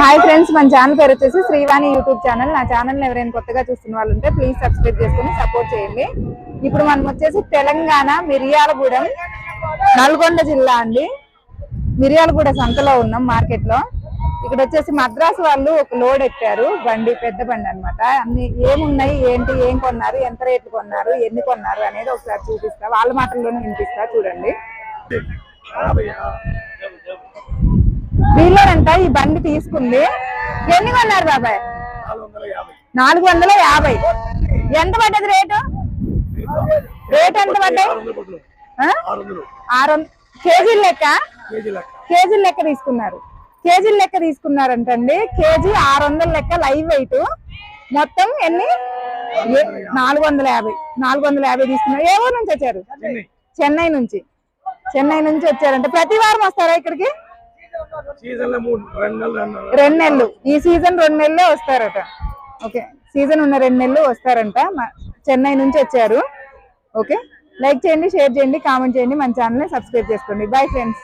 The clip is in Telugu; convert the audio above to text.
హాయ్ ఫ్రెండ్స్ మన ఛానల్ పేరు వచ్చేసి శ్రీవాణి యూట్యూబ్ ఛానల్. నా ఛానల్ ఎవరైనా కొత్తగా చూస్తున్న వాళ్ళు ఉంటే ప్లీజ్ సబ్స్క్రైబ్ చేసుకుని సపోర్ట్ చేయండి. ఇప్పుడు మనం వచ్చేసి తెలంగాణ మిరియాలగూడెం నల్గొండ జిల్లా అండి. మిరియాలగూడ సంతలో ఉన్నాం మార్కెట్లో ఇక్కడ వచ్చేసి మద్రాసు వాళ్ళు ఒక లోడ్ ఎక్కారు. బండి పెద్ద బండి అన్నమాట. అన్ని ఏమున్నాయి ఏంటి ఏం కొన్నారు ఎంత రేట్లు కొన్నారు ఎన్ని కొన్నారు అనేది ఒకసారి చూపిస్తా. వాళ్ళ మాటల్లోనే వినిపిస్తా చూడండి. వీళ్ళంట ఈ బండి తీసుకుంది. ఎన్ని కొన్నారు బాబాయ్? నాలుగు వందల యాభై. ఎంత పడ్డది రేటు? రేట్ ఎంత పడ్డాయి? ఆరు కేజీల లెక్క? కేజీల లెక్క తీసుకున్నారు. కేజీల లెక్క తీసుకున్నారంటండి. కేజీ ఆరు వందల లెక్క లైవ్ వెయిట్. మొత్తం ఎన్ని? నాలుగు వందల యాభై. నాలుగు వందల యాభై తీసుకున్నారు. ఏ ఊరు నుంచి వచ్చారు? చెన్నై నుంచి. చెన్నై నుంచి వచ్చారంట. ప్రతి వారం వస్తారా ఇక్కడికి? రెండు నెలలు ఈ సీజన్ రెండు నెలలే వస్తారట. ఓకే. సీజన్ ఉన్న రెండు నెలలు వస్తారంట. చెన్నై నుంచి వచ్చారు. ఓకే. లైక్ చేయండి షేర్ చేయండి కామెంట్ చేయండి. మన ఛానల్ని సబ్స్క్రైబ్ చేసుకోండి. Bye friends